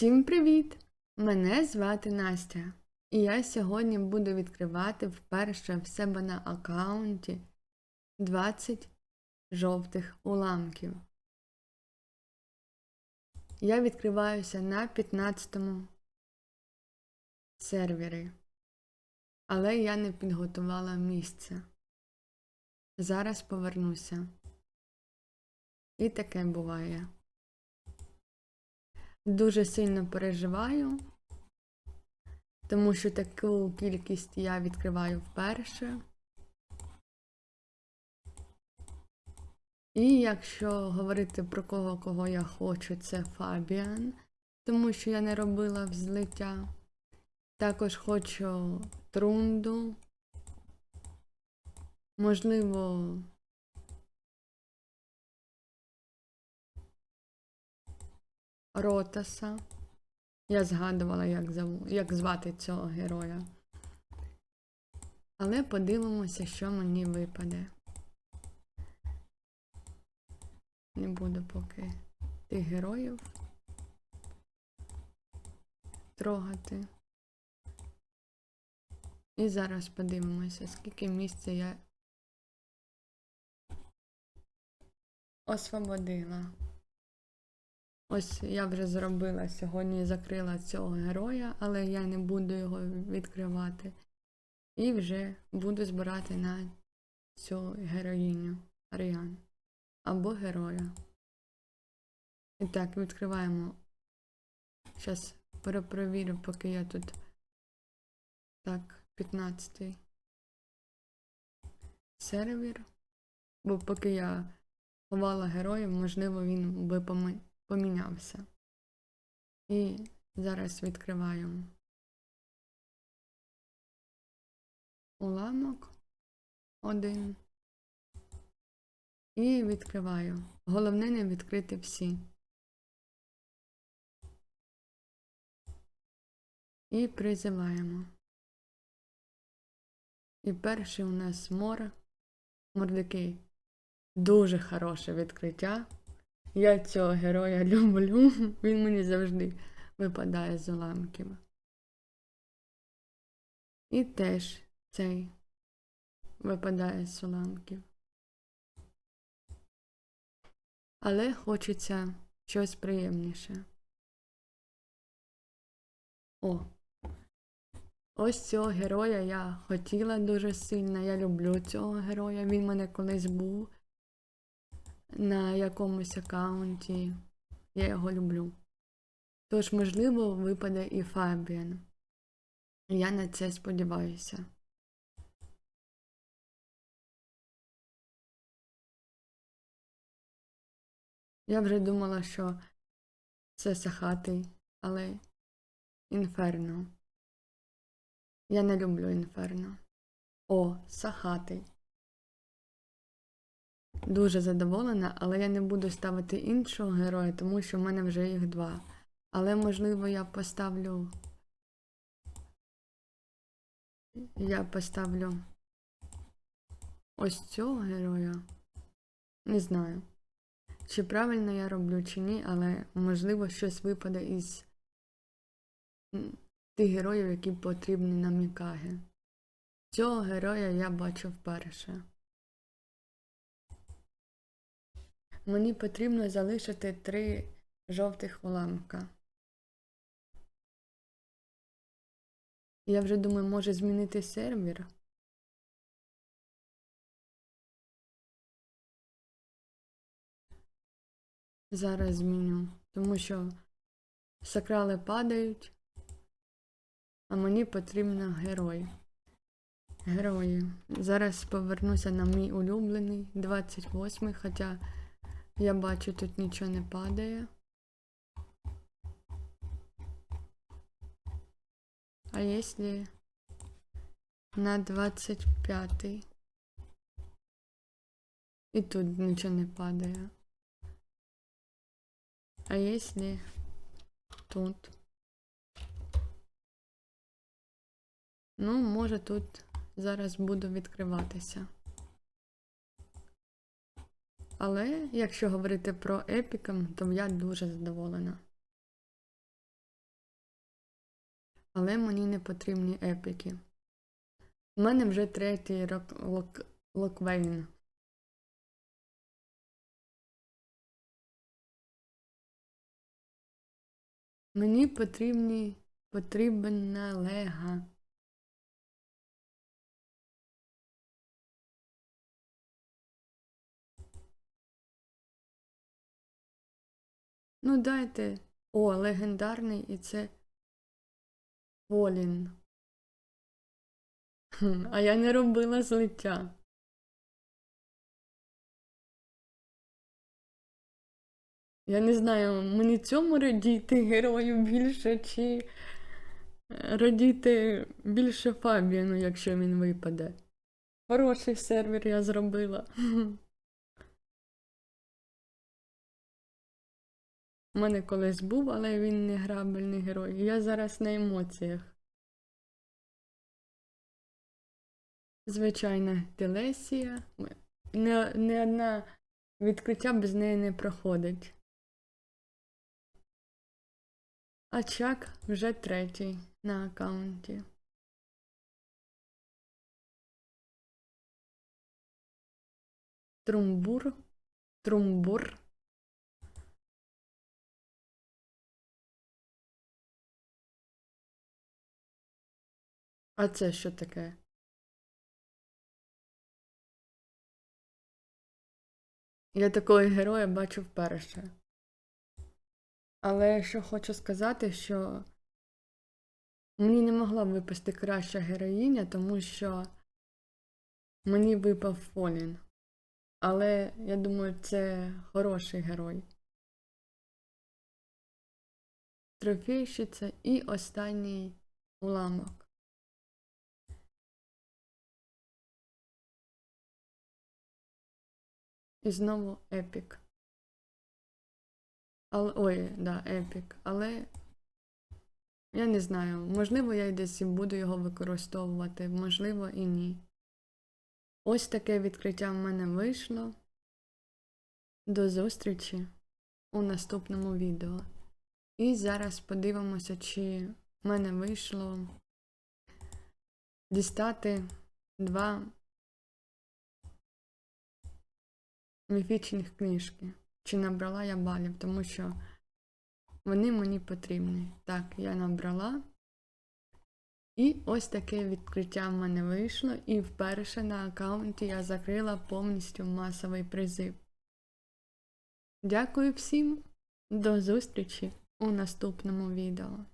Всім привіт! Мене звати Настя, і я сьогодні буду відкривати вперше в себе на аккаунті 20 жовтих уламків. Я відкриваюся на 15 му сервері, але я не підготувала місце. Зараз повернуся. І таке буває. Дуже сильно переживаю, тому що таку кількість я відкриваю вперше. І якщо говорити про кого, кого я хочу, це Фабіан, тому що я не робила взлиття. Також хочу Трунду. Можливо, Ротаса. Я згадувала, як, зову, як звати цього героя. Але подивимося, що мені випаде. Не буду поки тих героїв трогати. І зараз подивимося, скільки місця я освободила. Ось я вже зробила сьогодні, закрила цього героя, але я не буду його відкривати. І вже буду збирати на цю героїню Аріан. Або героя. І так, відкриваємо. Зараз перепровірю, поки я тут. Так, 15 й сервер. Бо поки я ховала героїв, можливо, він би помиль помінявся. І зараз відкриваю уламок один. І відкриваю. Головне не відкрити всі. І призиваємо. І перший у нас мор. Мордикей. Дуже хороше відкриття. Я цього героя люблю, він мені завжди випадає з уламків. І теж цей випадає з уламків. Але хочеться щось приємніше. О! Ось цього героя я хотіла дуже сильно. Я люблю цього героя. Він мене колись був на якомусь аккаунті. Я його люблю. Тож, можливо, випаде і Фабіан. Я на це сподіваюся. Я вже думала, що це Сахатий, але інферно. Я не люблю інферно. О, Сахатий. Дуже задоволена, але я не буду ставити іншого героя, тому що в мене вже їх два. Але, можливо, я поставлю. Я поставлю ось цього героя. Не знаю, чи правильно я роблю, чи ні, але можливо щось випаде із тих героїв, які потрібні на Мікаги. Цього героя я бачу вперше. Мені потрібно залишити три жовтих уламка. Я вже думаю, може змінити сервер. Зараз зміню, тому що сакрали падають, а мені потрібен герой. Герої. Зараз повернуся на мій улюблений 28 хоча. Я бачу, тут нічого не падає. А если на 25 і тут нічого не падає. А если тут? Ну, може тут зараз буду відкриватися. Але якщо говорити про епікам, то я дуже задоволена. Але мені не потрібні епіки. У мене вже третій рок, лок, локвейн. Мені потрібні потрібна лега. Ну, дайте. О, легендарний і це Полін. Хм, А я не робила злиття. Я не знаю, мені цьому радіти герою більше, чи е, радіти більше Фабіану, якщо він випаде. Хороший сервер я зробила. У мене колись був, але він не грабельний герой. Я зараз на емоціях. Звичайна Телесія. Не, не одне відкриття без неї не проходить. А Чак вже третій на аккаунті. Трумбур. Трумбур. А це що таке? Я такого героя бачу вперше. Але що хочу сказати, що мені не могла випасти краща героїня, тому що мені випав Фолін. Але я думаю, це хороший герой. Трофейщиця і останній уламок. І знову епік. Але, ой, да, епік. Але я не знаю. Можливо, я десь буду його використовувати, можливо, і ні. Ось таке відкриття в мене вийшло. До зустрічі у наступному відео. І зараз подивимося, чи в мене вийшло дістати два міфічних книжки. Чи набрала я балів, тому що вони мені потрібні. Так, я набрала. І ось таке відкриття в мене вийшло, і вперше на аккаунті я закрила повністю масовий призив. Дякую всім, до зустрічі у наступному відео.